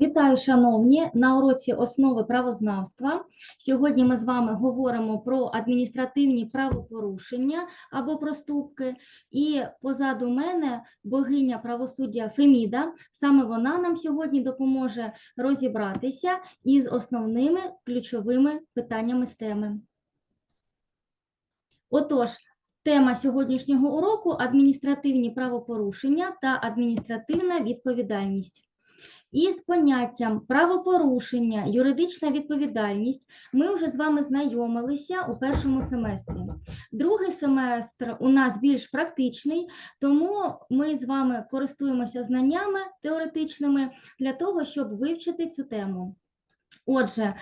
Вітаю, шановні, на уроці основи правознавства. Сьогодні ми з вами говоримо про адміністративні правопорушення або проступки. І позаду мене богиня правосуддя Феміда. Саме вона нам сьогодні допоможе розібратися із основними ключовими питаннями з теми. Отож, тема сьогоднішнього уроку адміністративні правопорушення та адміністративна відповідальність. Із поняттям правопорушення, юридична відповідальність ми вже з вами знайомилися у першому семестрі. Другий семестр у нас більш практичний, тому ми з вами користуємося знаннями теоретичними для того, щоб вивчити цю тему. Отже,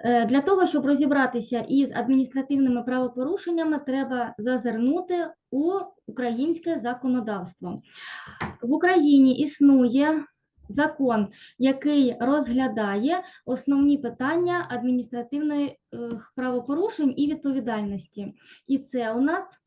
е, для того, щоб розібратися із адміністративними правопорушеннями, треба зазирнути у українське законодавство. В Україні існує закон, який розглядає основні питання адміністративної правопорушень і відповідальності. І це у нас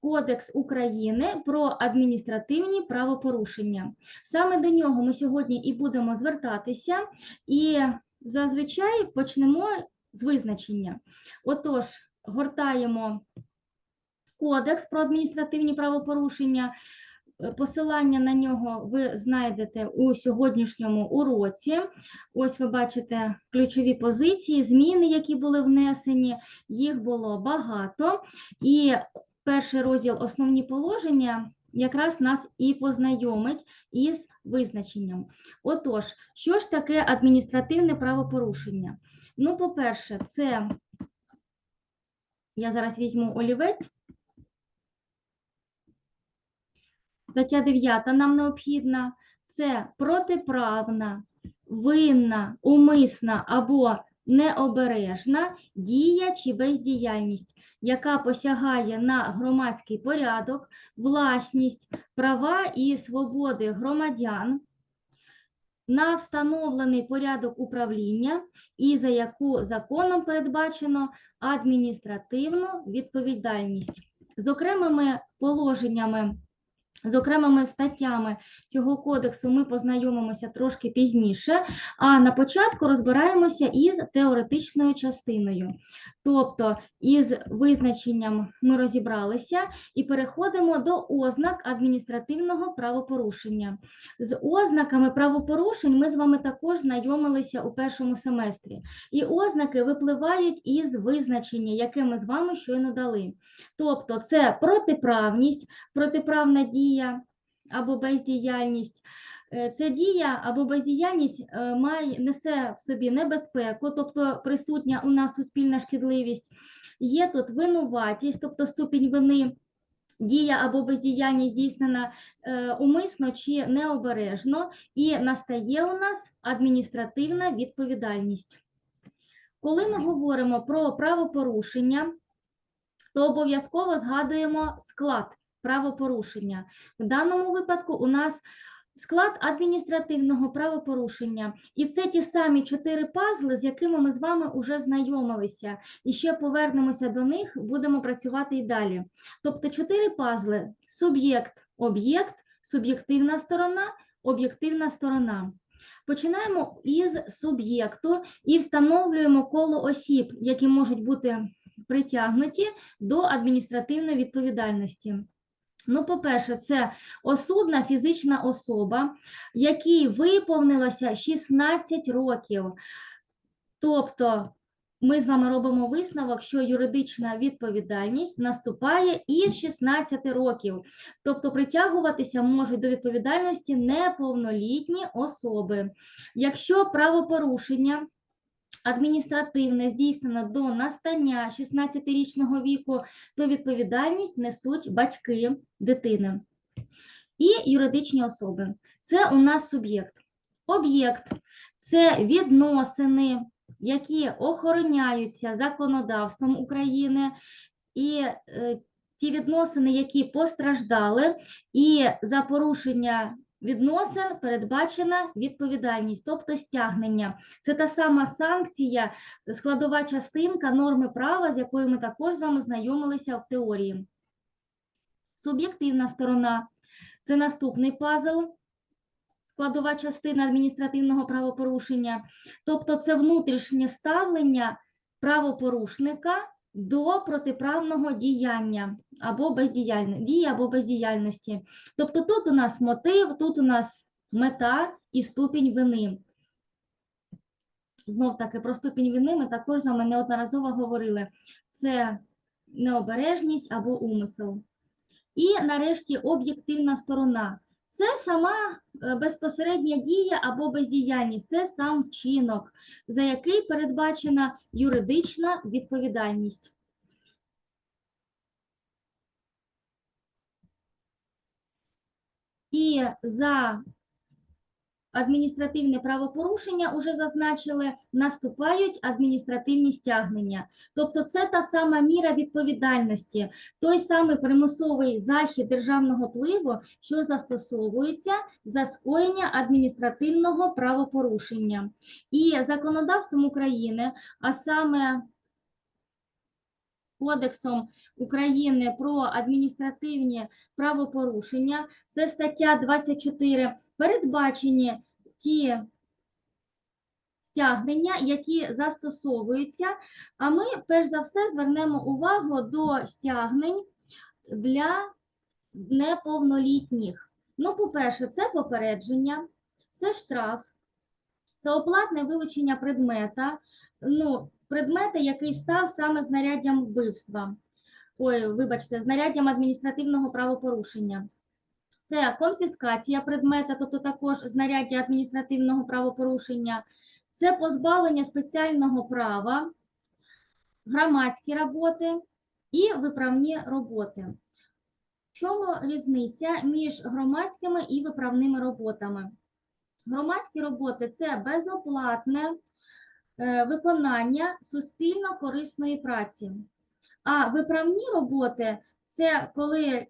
Кодекс України про адміністративні правопорушення. Саме до нього ми сьогодні і будемо звертатися, і зазвичай почнемо з визначення. Отож, гортаємо Кодекс про адміністративні правопорушення. Е, Посилання на нього ви знайдете у сьогоднішньому уроці. Ось ви бачите ключові позиції, зміни, які були внесені, їх було багато. І перший розділ основні положення якраз нас і познайомить із визначенням. Отож, що ж таке адміністративне правопорушення? Ну, по-перше, це я зараз візьму олівець. Стаття 9 нам необхідна це протиправна, винна, умисна або необережна дія чи бездіяльність, яка посягає на громадський порядок, власність, права і свободи громадян, на встановлений порядок управління і за яку законом передбачено адміністративну відповідальність. З окремими положеннями з окремими статтями цього кодексу ми познайомимося трошки пізніше, а на початку розбираємося із теоретичною частиною. Тобто, із визначенням ми розібралися і переходимо до ознак адміністративного правопорушення. З ознаками правопорушень ми з вами також знайомилися у першому семестрі. І ознаки випливають із визначення, яке ми з вами щойно дали. Тобто, це протиправність, протиправна дія або бездіяльність. Е, Ця дія або бездіяльність е, має несе в собі небезпеку, тобто присутня у нас суспільна шкідливість. Є тут винуватість, тобто ступінь вини. Дія або бездіяльність здійснена е, умисно чи необережно, і настає у нас адміністративна відповідальність. Коли ми говоримо про правопорушення, то обов'язково згадуємо склад правопорушення. В даному випадку у нас склад адміністративного правопорушення. І це ті самі чотири пазли, з якими ми з вами вже знайомилися. І ще повернемося до них, будемо працювати і далі. Тобто, чотири пазли: суб'єкт, об'єкт, суб'єктивна сторона, об'єктивна сторона. Починаємо із суб'єкту і встановлюємо коло осіб, які можуть бути притягнуті до адміністративної відповідальності. Ну, по-перше, це осудна фізична особа, якій виповнилося 16 років. Тобто, ми з вами робимо висновок, що юридична відповідальність наступає із 16 років. Тобто, притягуватися можуть до відповідальності неповнолітні особи. Якщо правопорушення адміністративне здійснено до настання 16-річного віку, то відповідальність несуть батьки дитини. І юридичні особи. Це у нас суб'єкт. Об'єкт це відносини, які охороняються законодавством України, і е, ті відносини, які постраждали, і за порушення відносин передбачена відповідальність, тобто стягнення. Це та сама санкція, складова частинка норми права, з якою ми також з вами знайомилися в теорії. Суб'єктивна сторона це наступний пазл. складова частина адміністративного правопорушення. Тобто це внутрішнє ставлення правопорушника до протиправного діяння або бездіяльності, дії або бездіяльності. Тобто тут у нас мотив, тут у нас мета і ступінь вини. Знов таки про ступінь вини ми також з вами неодноразово говорили. Це необережність або умисел. І нарешті об'єктивна сторона. Це сама е, безпосередня дія або бездіяльність, це сам вчинок, за який передбачена юридична відповідальність. І за адміністративне правопорушення, уже зазначили, наступають адміністративні стягнення. Тобто це та сама міра відповідальності, той самий примусовий захід державного впливу, що застосовується за скоєння адміністративного правопорушення. І законодавством України, а саме Кодексом України про адміністративні правопорушення, це стаття 24, передбачені ті стягнення, які застосовуються. А ми, перш за все, звернемо увагу до стягнень для неповнолітніх. Ну, по-перше, це попередження, це штраф, це оплатне вилучення предмета, ну, предмета, який став саме знаряддям вбивства. Ой, вибачте, знаряддям адміністративного правопорушення. Це конфіскація предмета, тобто також знаряддя адміністративного правопорушення, це позбавлення спеціального права, громадські роботи і виправні роботи. В чому різниця між громадськими і виправними роботами? Громадські роботи це безоплатне е, виконання суспільно корисної праці. А виправні роботи це коли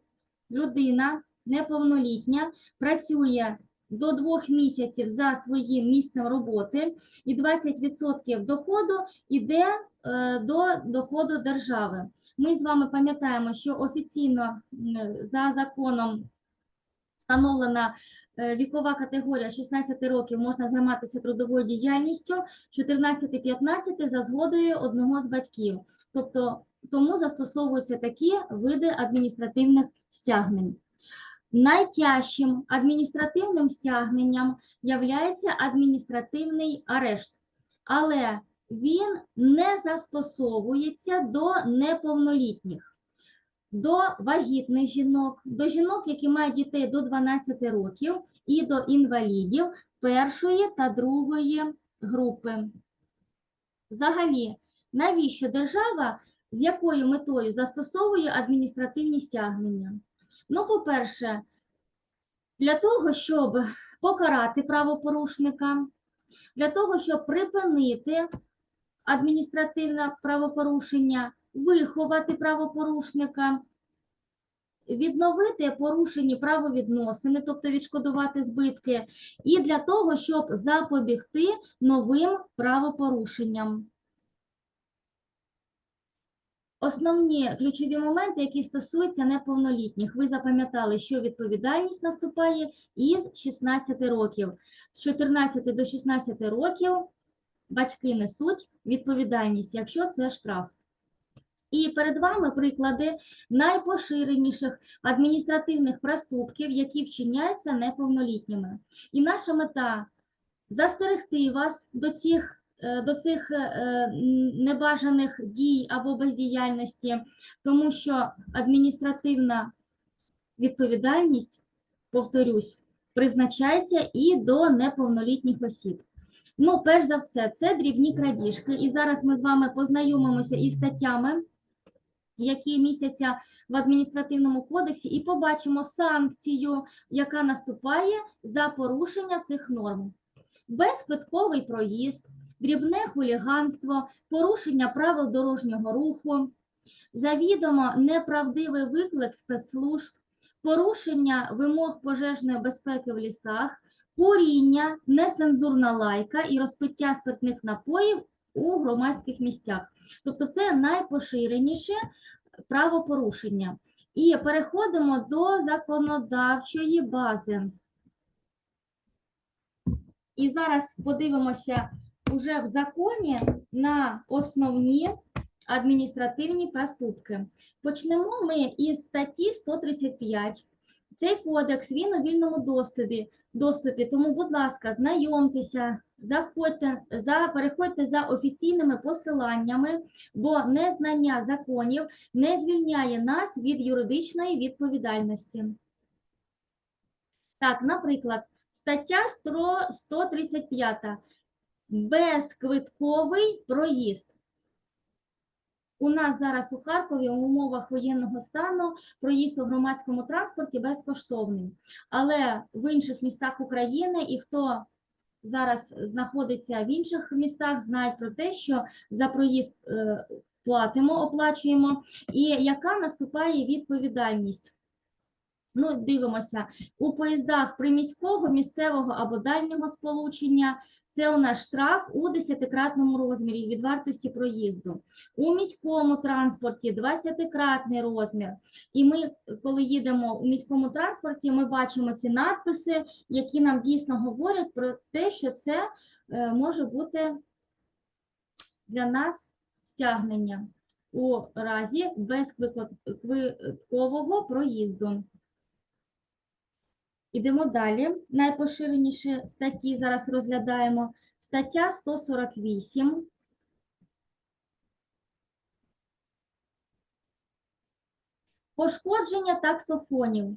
людина неповнолітня працює до двох місяців за своїм місцем роботи, і 20% доходу йде е, до доходу держави. Ми з вами пам'ятаємо, що офіційно за законом встановлена вікова категорія 16 років можна займатися трудовою діяльністю, 14-15 за згодою одного з батьків. Тобто тому застосовуються такі види адміністративних стягнень. Найтяжчим адміністративним стягненням являється адміністративний арешт, але він не застосовується до неповнолітніх, до вагітних жінок, до жінок, які мають дітей до 12 років, і до інвалідів першої та другої групи. Взагалі, навіщо держава з якою метою застосовує адміністративні стягнення? Ну, по-перше, для того, щоб покарати правопорушника, для того, щоб припинити адміністративне правопорушення, виховати правопорушника, відновити порушені правовідносини, тобто відшкодувати збитки, і для того, щоб запобігти новим правопорушенням. Основні ключові моменти, які стосуються неповнолітніх, ви запам'ятали, що відповідальність наступає із 16 років. З 14 до 16 років батьки несуть відповідальність, якщо це штраф. І перед вами приклади найпоширеніших адміністративних проступків, які вчиняються неповнолітніми. І наша мета застерегти вас до цих е, до цих е, небажаних дій або бездіяльності, тому що адміністративна відповідальність, повторюсь, призначається і до неповнолітніх осіб. Ну, перш за все, це дрібні крадіжки. І зараз ми з вами познайомимося із статтями, які містяться в адміністративному кодексі, і побачимо санкцію, яка наступає за порушення цих норм. Безквитковий проїзд, дрібне хуліганство, порушення правил дорожнього руху, завідомо неправдивий виклик спецслужб, порушення вимог пожежної безпеки в лісах, куріння, нецензурна лайка і розпиття спиртних напоїв у громадських місцях. Тобто це найпоширеніше правопорушення. І переходимо до законодавчої бази. І зараз подивимося уже в законі на основні адміністративні проступки. Почнемо ми із статті 135. Цей кодекс він у вільному доступі, доступі. Тому, будь ласка, знайомтеся, заходьте, за, переходьте за офіційними посиланнями, бо незнання законів не звільняє нас від юридичної відповідальності. Так, наприклад, стаття 135. Безквитковий проїзд. У нас зараз у Харкові в умовах воєнного стану проїзд у громадському транспорті безкоштовний. Але в інших містах України і хто зараз знаходиться в інших містах, знають про те, що за проїзд е, платимо, оплачуємо, і яка наступає відповідальність. Ну, дивимося, у поїздах приміського, місцевого або дальнього сполучення це у нас штраф у 10-кратному розмірі від вартості проїзду. У міському транспорті 20-кратний розмір. І ми, коли їдемо у міському транспорті, ми бачимо ці надписи, які нам дійсно говорять про те, що це е, може бути для нас стягнення у разі безквиткового проїзду. Ідемо далі. Найпоширеніші статті зараз розглядаємо. Стаття 148. Пошкодження таксофонів.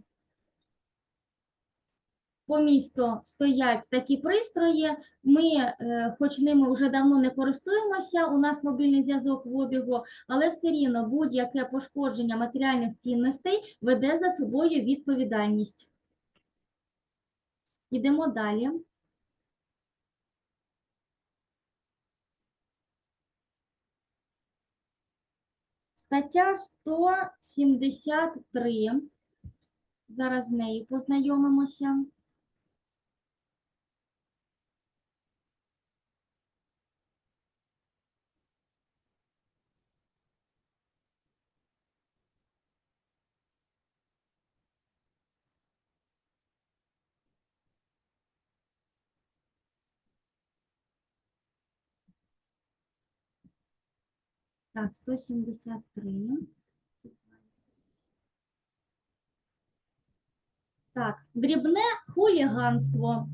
По місту стоять такі пристрої. Ми, е, хоч ними вже давно не користуємося, у нас мобільний зв'язок в обігу, але все рівно будь-яке пошкодження матеріальних цінностей веде за собою відповідальність. Йдемо далі. Стаття 173. Зараз з нею познайомимося. Так, 173. Так, дрібне хуліганство.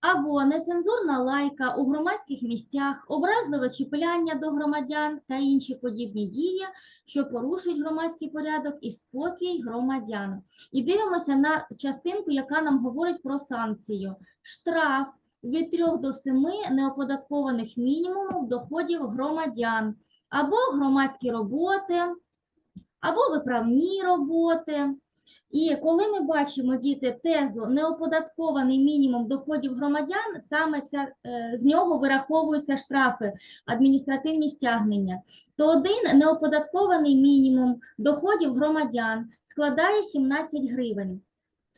Або нецензурна лайка у громадських місцях, образливе чіпляння до громадян та інші подібні дії, що порушують громадський порядок і спокій громадян. І дивимося на частинку, яка нам говорить про санкцію. Штраф від 3 до 7 неоподаткованих мінімумів доходів громадян, або громадські роботи, або виправні роботи. І коли ми бачимо діти тезу неоподаткований мінімум доходів громадян, саме ця, е, з нього вираховуються штрафи, адміністративні стягнення, то один неоподаткований мінімум доходів громадян складає 17 гривень.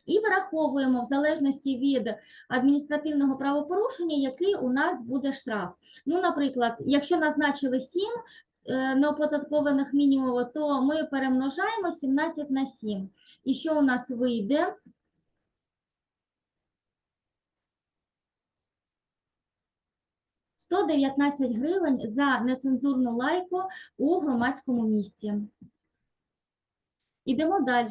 І вираховуємо в залежності від адміністративного правопорушення, який у нас буде штраф. Ну, наприклад, якщо назначили 7 е, неоподаткованих мінімумів, то ми перемножаємо 17 на 7. І що у нас вийде? – 119 гривень за нецензурну лайку у громадському місці. Ідемо далі.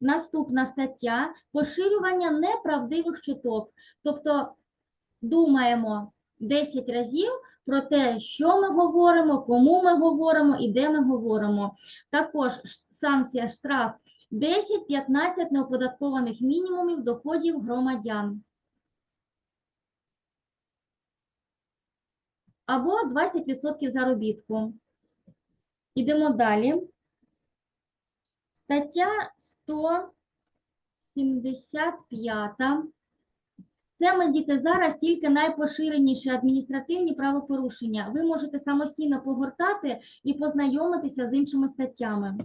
Наступна стаття поширювання неправдивих чуток. Тобто думаємо 10 разів про те, що ми говоримо, кому ми говоримо і де ми говоримо. Також санкція штраф 10-15 неоподаткованих мінімумів доходів громадян. Або 20% заробітку. Ідемо далі. Стаття 175. Це ми діти зараз тільки найпоширеніші адміністративні правопорушення. Ви можете самостійно погортати і познайомитися з іншими статтями.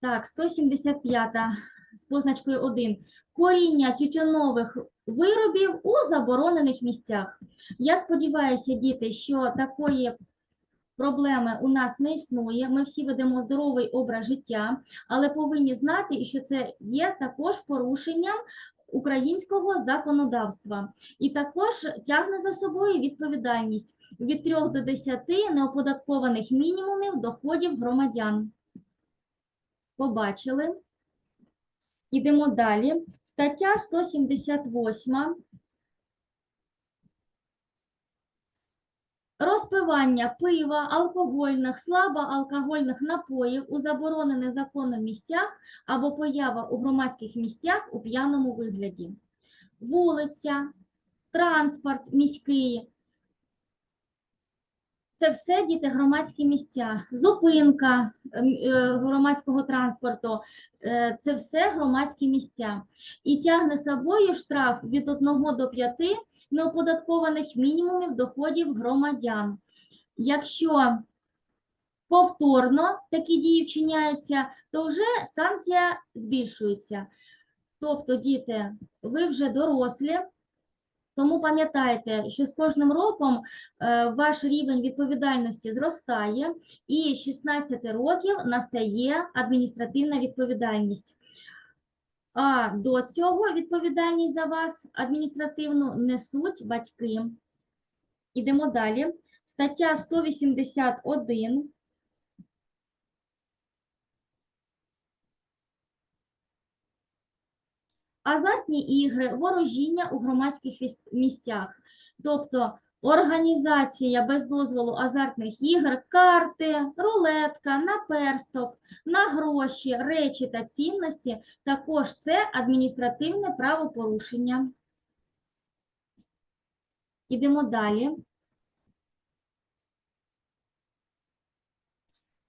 Так, 175 з позначкою 1. Коріння тютюнових виробів у заборонених місцях. Я сподіваюся, діти, що такої проблеми у нас не існує. Ми всі ведемо здоровий образ життя, але повинні знати, що це є також порушенням українського законодавства і також тягне за собою відповідальність від 3 до 10 неоподаткованих мінімумів доходів громадян. Побачили. Ідемо далі. Стаття 178. Розпивання пива, алкогольних, слабоалкогольних напоїв у заборонених законом місцях або поява у громадських місцях у п'яному вигляді. Вулиця, транспорт міський. Це все діти громадські місця, зупинка ем, е, громадського транспорту, е, це все громадські місця. І тягне собою штраф від 1 до 5 неоподаткованих мінімумів доходів громадян. Якщо повторно такі дії вчиняються, то вже санкція збільшується. Тобто, діти, ви вже дорослі, тому пам'ятайте, що з кожним роком е, ваш рівень відповідальності зростає, і з 16 років настає адміністративна відповідальність. А до цього відповідальність за вас адміністративну несуть батьки. Ідемо далі. Стаття 181. Азартні ігри, ворожіння у громадських місцях. Тобто організація без дозволу азартних ігор, карти, рулетка, наперсток, на гроші, речі та цінності також це адміністративне правопорушення. Ідемо далі.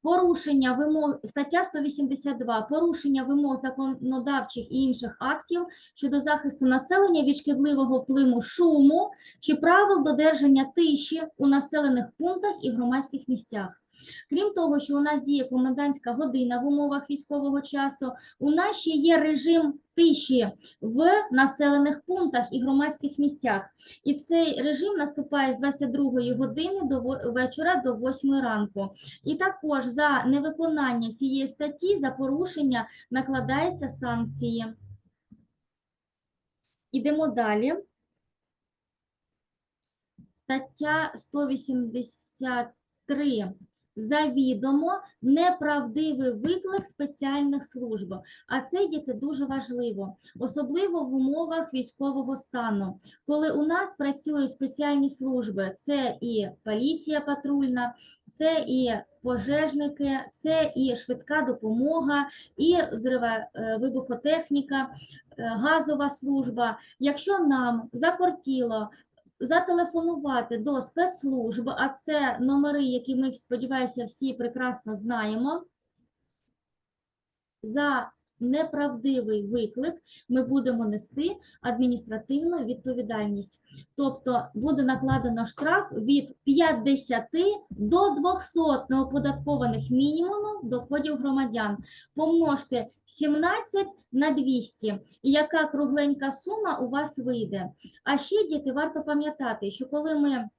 Порушення вимог, стаття 182, порушення вимог законодавчих і інших актів щодо захисту населення від шкідливого впливу шуму чи правил додержання тиші у населених пунктах і громадських місцях. Крім того, що у нас діє комендантська година в умовах військового часу, у нас ще є режим тиші в населених пунктах і громадських місцях. І цей режим наступає з 22 години до вечора до 8 ранку. І також за невиконання цієї статті, за порушення накладаються санкції. Ідемо далі. Стаття 183. Завідомо неправдивий виклик спеціальних служб. А це діти дуже важливо, особливо в умовах військового стану, коли у нас працюють спеціальні служби. Це і поліція патрульна, це і пожежники, це і швидка допомога, і взрива, е, вибухотехніка, е, газова служба. Якщо нам закортіло зателефонувати до спецслужб, а це номери, які ми, сподіваюся, всі прекрасно знаємо. За неправдивий виклик ми будемо нести адміністративну відповідальність. Тобто буде накладено штраф від 50 до 200 неоподаткованих мінімумів доходів громадян. Помножте 17 на 200, і яка кругленька сума у вас вийде. А ще, діти, варто пам'ятати, що коли ми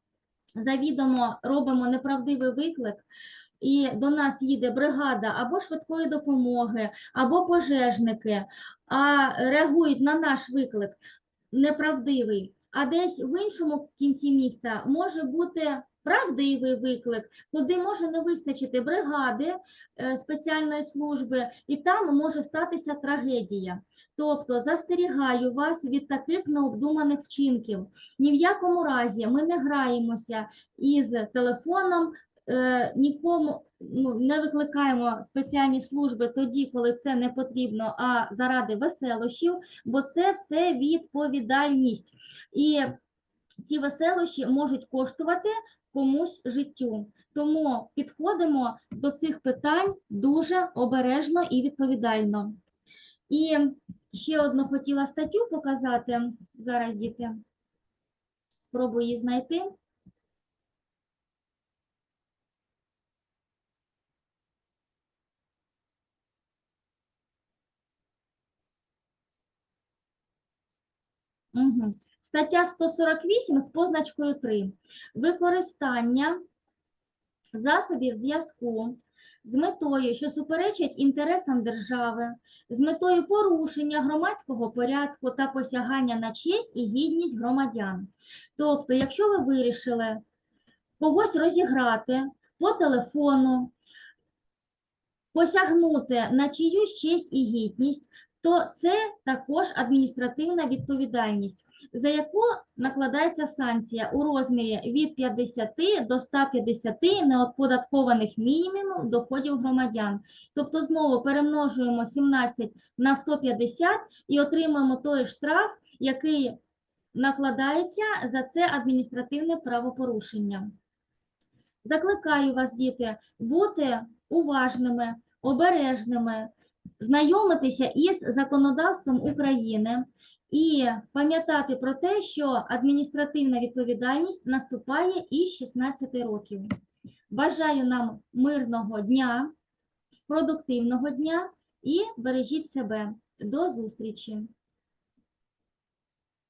завідомо робимо неправдивий виклик, і до нас їде бригада або швидкої допомоги, або пожежники, а реагують на наш виклик неправдивий, а десь в іншому кінці міста може бути правдивий виклик, куди може не вистачити бригади е, спеціальної служби, і там може статися трагедія. Тобто застерігаю вас від таких необдуманих вчинків. Ні в якому разі ми не граємося із телефоном, е, нікому ну, не викликаємо спеціальні служби тоді, коли це не потрібно, а заради веселощів, бо це все відповідальність. І ці веселощі можуть коштувати комусь життю. Тому підходимо до цих питань дуже обережно і відповідально. І ще одну хотіла статтю показати. Зараз, діти, спробую її знайти. Угу. Стаття 148 з позначкою 3. Використання засобів зв'язку з метою, що суперечать інтересам держави, з метою порушення громадського порядку та посягання на честь і гідність громадян. Тобто, якщо ви вирішили когось розіграти по телефону, посягнути на чиюсь честь і гідність, то це також адміністративна відповідальність, за яку накладається санкція у розмірі від 50 до 150 неоподаткованих мінімумів доходів громадян. Тобто знову перемножуємо 17 на 150 і отримуємо той штраф, який накладається за це адміністративне правопорушення. Закликаю вас, діти, бути уважними, обережними, знайомитися із законодавством України і пам'ятати про те, що адміністративна відповідальність наступає із 16 років. Бажаю нам мирного дня, продуктивного дня і бережіть себе. До зустрічі!